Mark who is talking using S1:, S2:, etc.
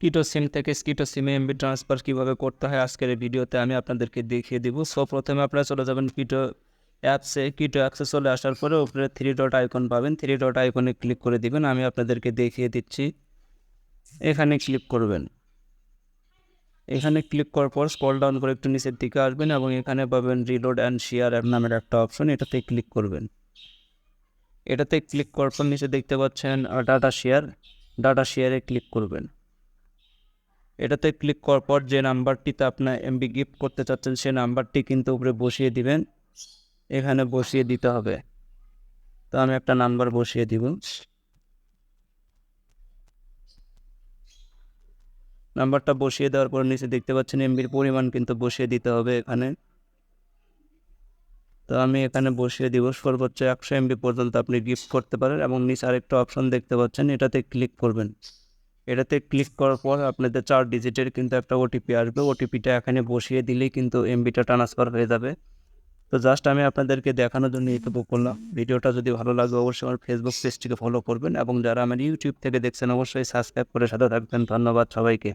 S1: কিটো সিম থেকে স্কিটো সিমে এমবি ট্রান্সফার কীভাবে করতে হয় আজকের এই ভিডিওতে আমি আপনাদেরকে দেখিয়ে দিব। সো প্রথমে আপনারা চলে যাবেন কিটো অ্যাপসে কিটো অ্যাপসে চলে আসার পরে উপরে থ্রি ডট আইকন পাবেন। থ্রি ডট আইকনে ক্লিক করে দিবেন। আমি আপনাদেরকে দেখিয়ে দিচ্ছি। এখানে ক্লিক করবেন। এখানে ক্লিক করার পর স্কল ডাউন করে একটু নিচের দিকে আসবেন এবং এখানে পাবেন রিলোড অ্যান্ড শেয়ার অ্যাপ নামের একটা অপশন এটাতে ক্লিক করবেন। এটাতে ক্লিক করার পর নিচে দেখতে পাচ্ছেন ডাটা শেয়ার ডাটা শেয়ারে ক্লিক করবেন। এটাতে ক্লিক করার পর যে নাম্বারটিতে আপনার এমবি গিফট করতে চাচ্ছেন সেই নাম্বারটি কিন্তু উপরে বসিয়ে দিবেন। এখানে বসিয়ে দিতে হবে। তো আমি একটা নাম্বার বসিয়ে দিব। নাম্বারটা বসিয়ে দেওয়ার পর নিচে দেখতে পাচ্ছেন এমবির পরিমাণ কিন্তু বসিয়ে দিতে হবে এখানে। তো আমি এখানে বসিয়ে দিব। সর্বোচ্চ একশো এমবি পর্যন্ত আপনি গিফট করতে পারেন এবং নিচে আরেকটা অপশন দেখতে পাচ্ছেন, এটাতে ক্লিক করবেন। এটাতে ক্লিক করার পর আপনাদের চার ডিজিটের কিন্তু একটা ওটিপি আসবে। ওটিপিটা এখানে বসিয়ে দিলেই কিন্তু এমবিটা ট্রান্সফার হয়ে যাবে। তো জাস্ট আমি আপনাদেরকে দেখানোর জন্য ইউটিউব করলাম। ভিডিওটা যদি ভালো লাগে অবশ্যই আমার ফেসবুক পেজটিকে ফলো করবেন এবং যারা আমার ইউটিউব থেকে দেখছেন অবশ্যই সাবস্ক্রাইব করে সাথে থাকবেন। ধন্যবাদ সবাইকে।